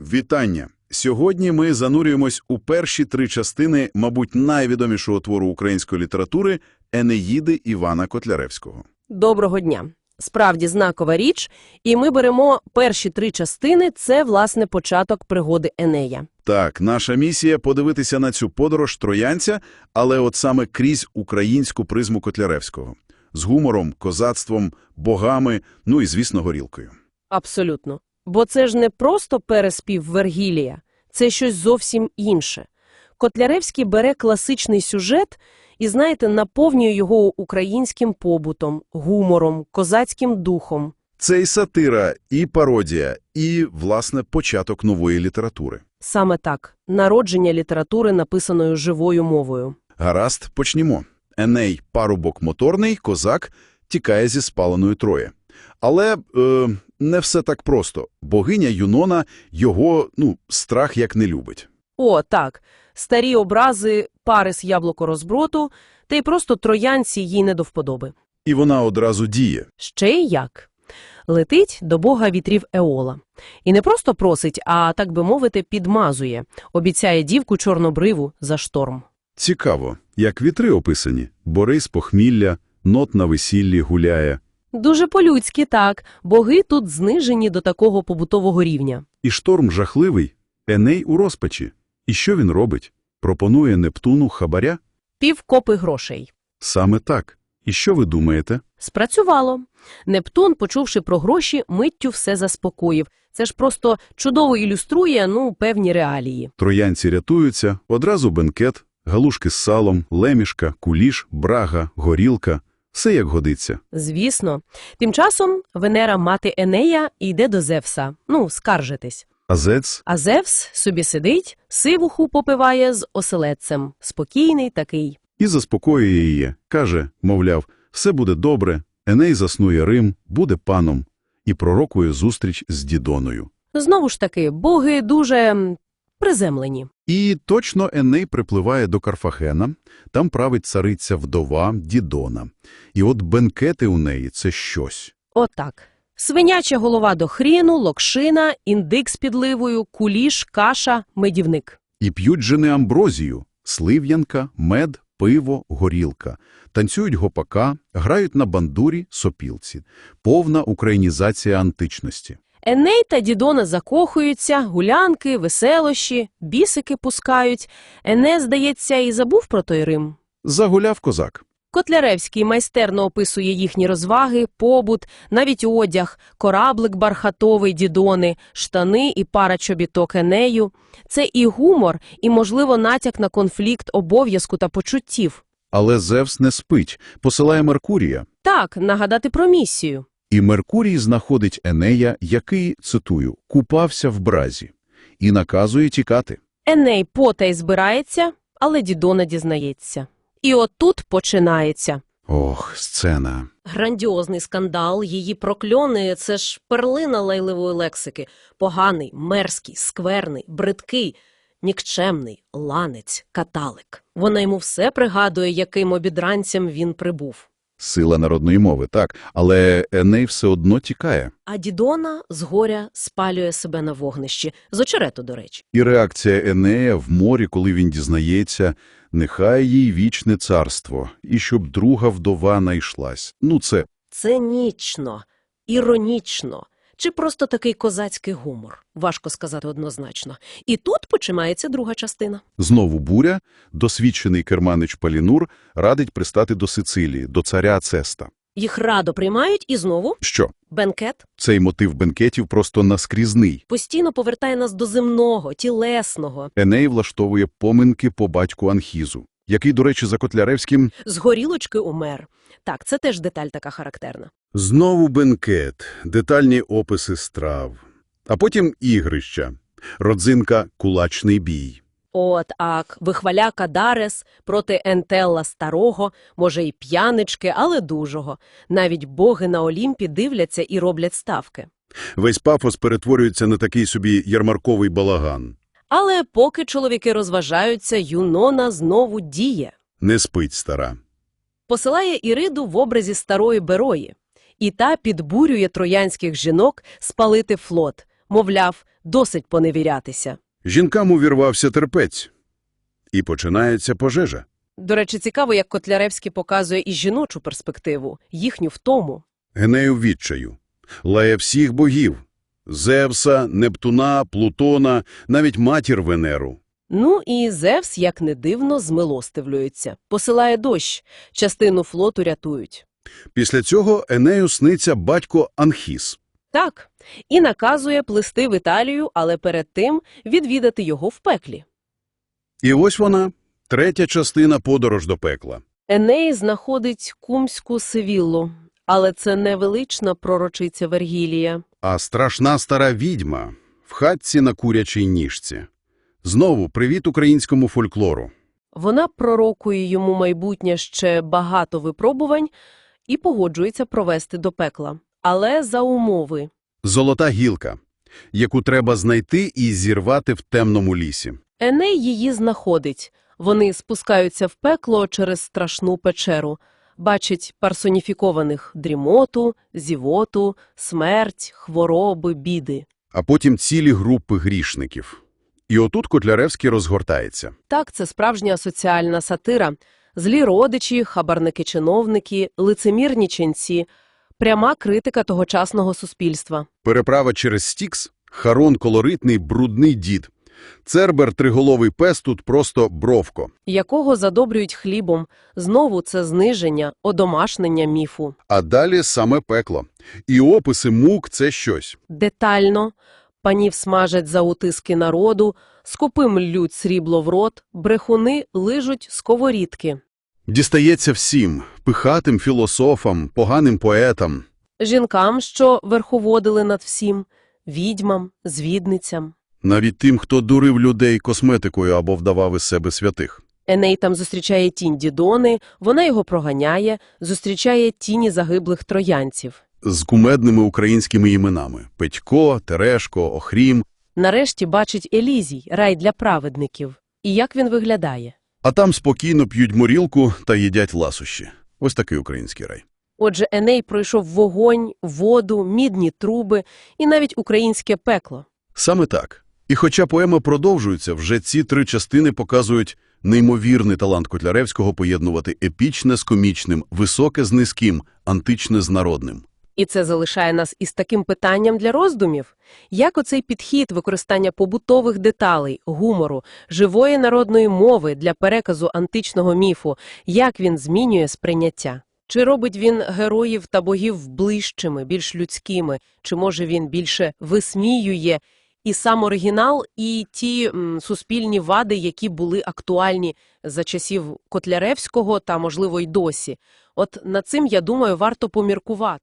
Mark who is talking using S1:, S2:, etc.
S1: Вітання! Сьогодні ми занурюємось у перші три частини, мабуть, найвідомішого твору української літератури «Енеїди» Івана Котляревського.
S2: Доброго дня. Справді знакова річ, і ми беремо перші три частини – це, власне, початок пригоди Енея.
S1: Так, наша місія – подивитися на цю подорож троянця, але от саме крізь українську призму Котляревського. З гумором, козацтвом, богами, ну і, звісно, горілкою.
S2: Абсолютно. Бо це ж не просто переспів Вергілія, це щось зовсім інше. Котляревський бере класичний сюжет і, знаєте, наповнює його українським побутом, гумором, козацьким духом.
S1: Це і сатира, і пародія, і, власне, початок нової літератури.
S2: Саме так. Народження літератури, написаною живою мовою.
S1: Гаразд, почнімо. Еней, парубок моторний, козак, тікає зі спаленої Трої. Але е, не все так просто. Богиня Юнона його, ну, страх як не любить.
S2: О, так. Старі образи, парис яблуко розброту, та й просто троянці їй не до вподоби.
S1: І вона одразу діє.
S2: Ще й як. Летить до бога вітрів Еола. І не просто просить, а, так би мовити, підмазує. Обіцяє дівку чорнобриву за шторм.
S1: Цікаво, як вітри описані. Борис похмілля, нот на весіллі гуляє.
S2: Дуже по-людськи так. Боги тут знижені до такого побутового рівня.
S1: І шторм жахливий. Еней у розпачі. І що він робить? Пропонує Нептуну хабаря?
S2: Півкопи грошей.
S1: Саме так. І що ви думаєте?
S2: Спрацювало. Нептун, почувши про гроші, миттю все заспокоїв. Це ж просто чудово ілюструє, ну, певні реалії.
S1: Троянці рятуються, одразу бенкет, галушки з салом, лемішка, куліш, брага, горілка. Все як годиться.
S2: Звісно. Тим часом Венера мати Енея йде до Зевса. Ну, скаржитись.
S1: А Зец?
S2: А Зевс собі сидить, сивуху попиває з оселедцем. Спокійний такий.
S1: І заспокоює її. Каже, мовляв, все буде добре, Еней заснує Рим, буде паном. І пророкує зустріч з Дідоною.
S2: Знову ж таки, боги дуже приземлені.
S1: І точно Еней припливає до Карфагена, там править цариця вдова Дідона. І от бенкети у неї – це щось.
S2: Отак. Свиняча голова до хріну, локшина, індик з підливою, куліш, каша, медівник.
S1: І п'ють же не амброзію, слив'янка, мед, пиво, горілка. Танцюють гопака, грають на бандурі, сопілці. Повна українізація античності.
S2: Еней та Дідона закохуються, гулянки, веселощі, бісики пускають. Ене, здається, і забув про той Рим.
S1: Загуляв козак.
S2: Котляревський майстерно описує їхні розваги, побут, навіть одяг, кораблик бархатовий Дідони, штани і пара чобіток Енею. Це і гумор, і, можливо, натяк на конфлікт обов'язку та почуттів.
S1: Але Зевс не спить, посилає Меркурія.
S2: Так, нагадати про місію.
S1: І Меркурій знаходить Енея, який, цитую, «купався в бразі» і наказує тікати.
S2: Еней потай збирається, але Дідона дізнається. І отут починається.
S1: Ох, сцена.
S2: Грандіозний скандал, її прокльони – це ж перлина лайливої лексики. Поганий, мерзкий, скверний, бридкий, нікчемний, ланець, каталик. Вона йому все пригадує, яким обідранцям він прибув.
S1: Сила народної мови, так, але Еней все одно тікає.
S2: А Дідона згоря спалює себе на вогнищі. З очерету, до речі.
S1: І реакція Енея в морі, коли він дізнається, нехай їй вічне царство, і щоб друга вдова найшлась. Ну це
S2: Цинічно, іронічно. Чи просто такий козацький гумор? Важко сказати однозначно. І тут починається друга частина.
S1: знову буря, досвідчений керманич Палінур радить пристати до Сицилії, до царя Цеста.
S2: Їх радо приймають і знову
S1: Що?
S2: бенкет
S1: Цей мотив бенкетів просто наскрізний.
S2: постійно повертає нас до земного, тілесного.
S1: Еней влаштовує поминки по батьку Анхізу, який, до речі, за Котляревським
S2: З горілочки умер. Так, це теж деталь така характерна.
S1: Знову бенкет, детальні описи страв. А потім ігрища, родзинка «Кулачний бій».
S2: От, ак, вихваляка Дарес проти Ентелла старого, може й п'янички, але дужого. Навіть боги на Олімпі дивляться і роблять ставки.
S1: Весь пафос перетворюється на такий собі ярмарковий балаган.
S2: Але поки чоловіки розважаються, Юнона знову діє.
S1: Не спить стара.
S2: Посилає Іриду в образі старої Берої. І та підбурює троянських жінок спалити флот. Мовляв, Досить поневірятися.
S1: Жінкам увірвався терпець. І починається пожежа.
S2: До речі, цікаво, як Котляревський показує і жіночу перспективу, їхню втому.
S1: Генею відчаю. Лає всіх богів. Зевса, Нептуна, Плутона, навіть матір Венеру.
S2: Ну і Зевс, як не дивно, змилостивлюється. Посилає дощ, частину флоту рятують.
S1: Після цього Енею сниться батько Анхіс.
S2: Так, і наказує плисти в Італію, але перед тим відвідати його в пеклі.
S1: І ось вона, третя частина подорож до пекла.
S2: Еней знаходить кумську Севіллу, але це не велична пророчиця Вергілія.
S1: А страшна стара відьма в хатці на курячій ніжці. Знову привіт українському фольклору.
S2: Вона пророкує йому майбутнє ще багато випробувань і погоджується провести до пекла. Але за умови.
S1: Золота гілка, яку треба знайти і зірвати в темному лісі.
S2: Еней її знаходить. Вони спускаються в пекло через страшну печеру. Бачать персоніфікованих дрімоту, зівоту, смерть, хвороби, біди.
S1: А потім цілі групи грішників. І отут Котляревський розгортається.
S2: Так, це справжня соціальна сатира. Злі родичі, хабарники-чиновники, лицемірні ченці – пряма критика тогочасного суспільства.
S1: Переправа через Стікс – Харон колоритний, брудний дід. Цербер триголовий пес тут просто бровко.
S2: якого задобрюють хлібом. Знову це зниження, одомашнення міфу.
S1: А далі саме пекло. І описи мук – це щось.
S2: Детально. Панів смажать за утиски народу, скупим лють срібло в рот, брехуни лижуть сковорідки.
S1: Дістається всім – пихатим філософам, поганим поетам.
S2: Жінкам, що верховодили над всім, відьмам, звідницям.
S1: Навіть тим, хто дурив людей косметикою або вдавав із себе святих.
S2: Еней там зустрічає тінь Дідони, вона його проганяє, зустрічає тіні загиблих троянців.
S1: З кумедними українськими іменами – Петько, Терешко, Охрім.
S2: Нарешті бачить Елізій, рай для праведників. І як він виглядає?
S1: А там спокійно п'ють морілку та їдять ласощі. Ось такий український рай.
S2: Отже, Еней пройшов вогонь, воду, мідні труби і навіть українське пекло.
S1: Саме так. І хоча поема продовжується, вже ці три частини показують неймовірний талант Котляревського поєднувати епічне з комічним, високе з низьким, античне з народним.
S2: І це залишає нас із таким питанням для роздумів. Як оцей підхід використання побутових деталей, гумору, живої народної мови для переказу античного міфу, як він змінює сприйняття? Чи робить він героїв та богів ближчими, більш людськими, чи може він більше висміює і сам оригінал, і ті м, суспільні вади, які були актуальні за часів Котляревського та, можливо, й досі? От над цим, я думаю, варто поміркувати.